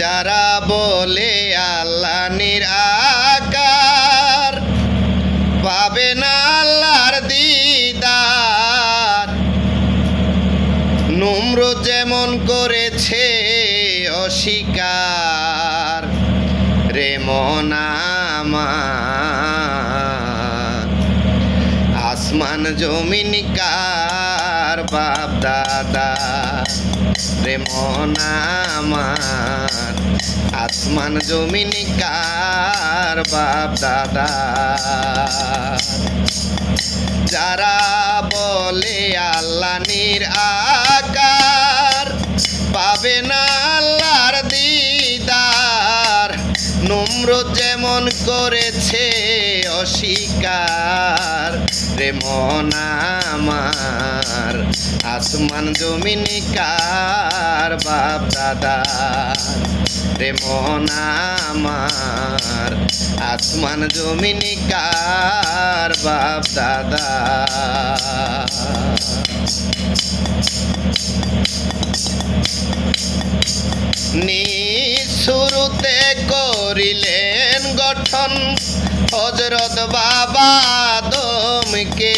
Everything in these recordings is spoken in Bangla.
যারা বলে আল্লাহ নিরাকার পাবে না আল্লাহর দিদার। নম্র যেমন করেছে অস্বীকার, রে মন আমার। আসমান জমিন কার বাপ দাদা? রে আমার, আসমান জমিন কার বাপ দাদা? যারা বলে আল্লাহ নির আকার, পাবে না আল্লাহর দিদার। নম্র যেমন করেছে অস্বীকার। রে মন আমার আসমান জমিন কার বাপ দাদা। মন আমার আসমান জমিন কার বাপ দাদা। নি শুরুতে করিলেন গঠন, হজরত বাবা দমকে।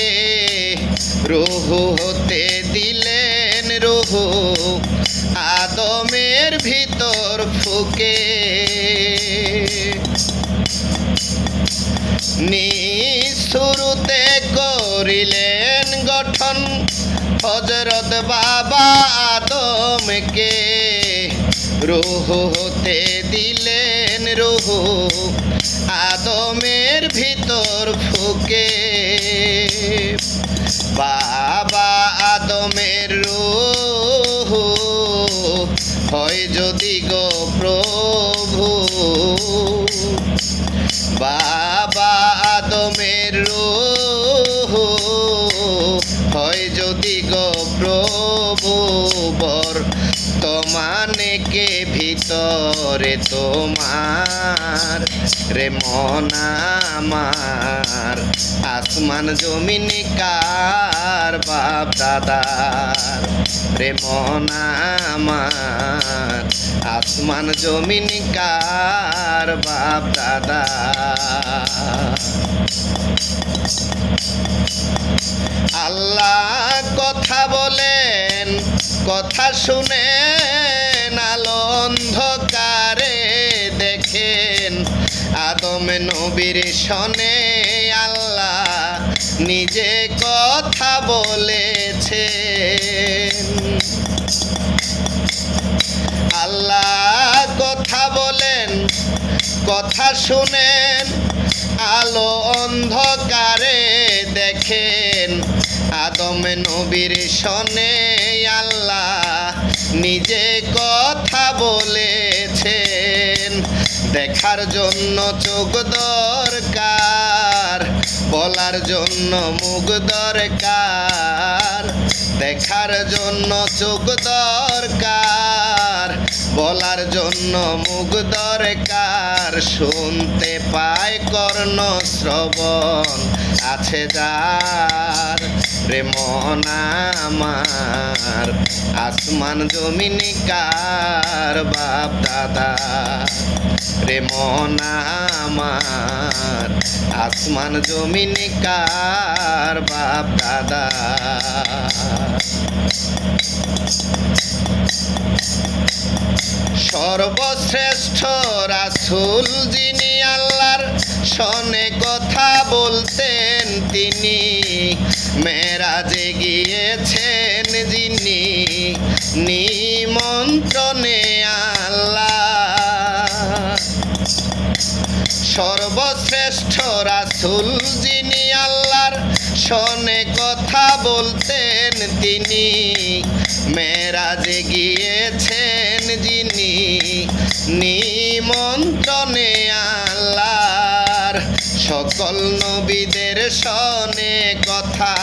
রুহু হতে দিলেন রুহু, আদমের ভিতর ফুকে। নি শুরুতে করিলেন গঠন হজরত বাবা আদমকে। রুহ হতে দিলেন রুহ, আদমের বর তোমানে কে ভিতরে তোমার। রে মন আমার। আসমান জমিন কার বাপ দাদার? রে মন আমার। আসমান জমিন কার বাপ দাদা? আল্লাহ কথা বলেন, কথা শুনে আলো অন্ধকারে দেখেন। আদম নবীর শনে আল্লাহ নিজে কথা বলেছেন আল্লাহ কথা বলেন, কথা শুনেন, আলো অন্ধকারে দেখেন। আদম নবীর শনে আল্লাহ নিজে কথা বলেছেন। দেখার জন্য চোখ দরকার। বলার জন্য মুখ দরকার দেখার জন্য চোখ দরকার। বলার জন্য মুখ দরকার। শুনতে পায় কর্ণ শ্রবণ, আছে যার প্রেমন আমার আসমান জমিন কার বাপ দাদা? প্রেমন আমার আসমান জমিন কার বাপ দাদা? সর্বশ্রেষ্ঠ রাসুল যিনি আল্লাহর শনে কথা বলতেন তিনি। মেরাজে গিয়েছেন যিনি নিমন্ত্রণে আল্লাহ। সর্বশ্রেষ্ঠ রাসুল যিনি আল্লাহর শনে কথা বলতেন তিনি। মেরাজে গিয়েছেন যিনি। নিমন্ত্রণে আল্লাহর সকল নবীদের শনে কথা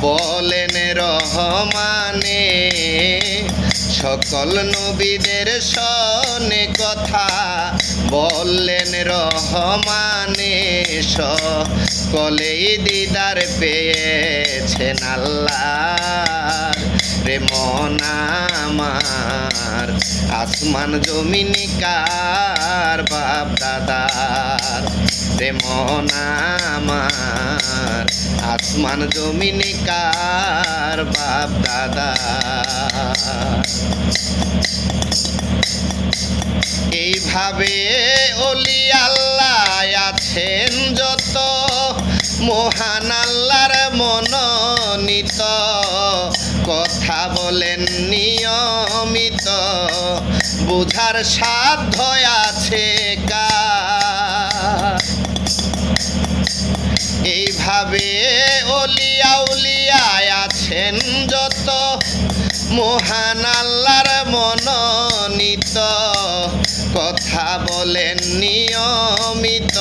বলেন রহমানে। সকল নবীদের শনে কথা বললেন রহমানে সকলেই দিদার পেয়েছেন আল্লাহ রে মন আমার। আসমান জমিনি কার বাপ দাদার? রে মন আমার, আসমান জমিনি কার বাপ দাদার এইভাবে অলি আল্লাহ আছেন যত, মহান আল্লাহর মনোনীত। কথা বলেন নিয়মিত, বুঝার সাধ্য আছে কার? এইভাবে অলিয়া উলিয়া আছেন যত। মহান আল্লাহর মনোনীত। কথা বলেন নিয়মিত।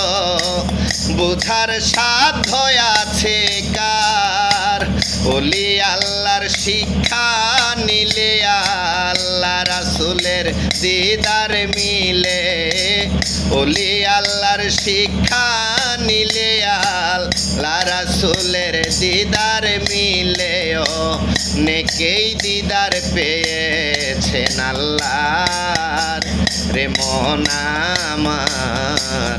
বুঝার সাধ্য আছে কার? অলি আল্লাহর শিক্ষা নিলে আল্লাহ রাসুলের দিদার মিলে। অলি আল্লাহর শিক্ষা নিলে আল্লাহ রাসুলের দিদার মিলে ও নেকেই দিদার পেয়েছেন আল্লাহর। রে মন আমার,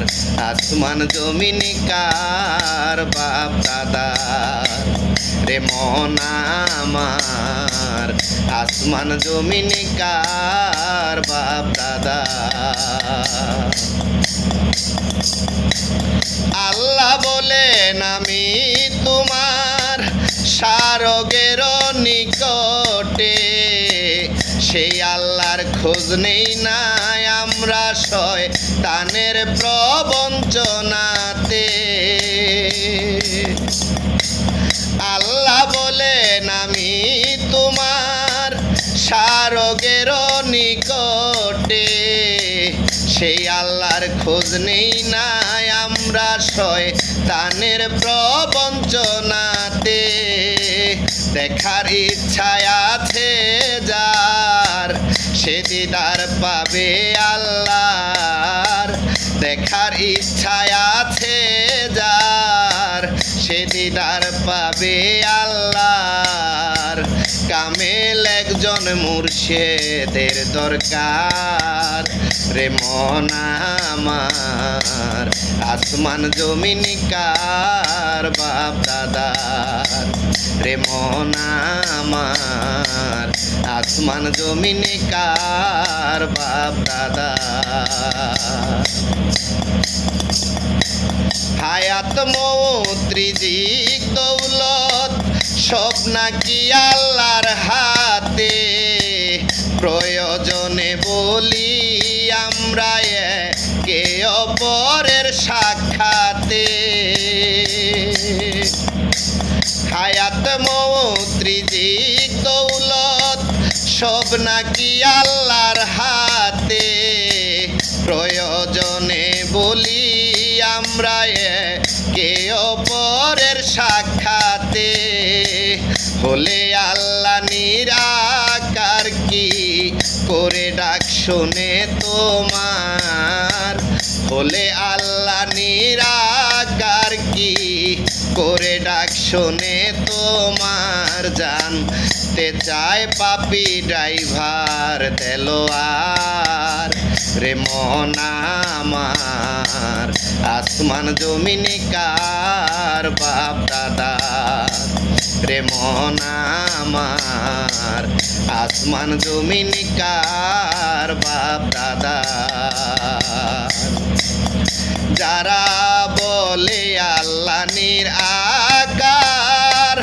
আসমান জমিন কার বাপ দাদার? রে মন আমার। আসমান জমিনি কার বাপ দাদা? আল্লাহ বলেন, আমি তোমার সারগের নিকটে। সেই আল্লাহর খোঁজ নেই নাই আমরা শয়তানের প্রবঞ্চনাতে। সারগের নিকটে। সেই আল্লাহর খোঁজ নেই নাই আমরা শয় তানের প্রবঞ্চনাতে। দেখার ইচ্ছায় আছে যার, সে দিদার পাবে আল্লাহর। দেখার ইচ্ছায় আছে যার, সে দিদার পাবে আল্লাহর। মুর্শেদের দরকার রে মন আমার। আসমান জমিনি কার বাপ দাদার? রে মন আমার। আসমান জমিনি কার বাপ দাদার? হায়াত মৌত্রিজিক দৌলত, সব নাকি প্রয়োজনে বলি আমরা কে অপরের সাক্ষাতে। হায়াত মৌত্রিজি দৌলত সব নাকি আল্লাহর শুনে তোমার হলে আল্লাহ নিরাকার কি করে ডাক শুনে তোমার জানতে চায় পাপি ড্রাইভার দেলোয়ার রে মন আমার, আসমান জমিনি কার বাপ দাদা রে মন আমার, আসমান জমিনি কার বাপ দাদা যারা বলে আল্লাহ নির আকার,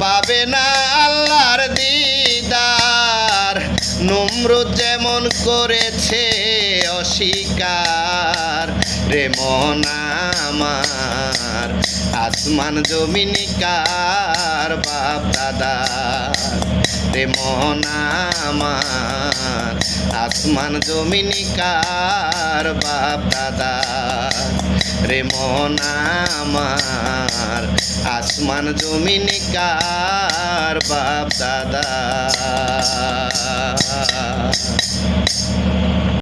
পাবে না আল্লাহর দিদার। নমরুদ যেমন করেছে অস্বীকার, রে মন আসমান জমিনি কার বাপ দাদা? রে মন আমার, আসমান জমিনি কার বাপ দাদা? রে মন আমার, আসমান জমিনি কার বাপ দাদা?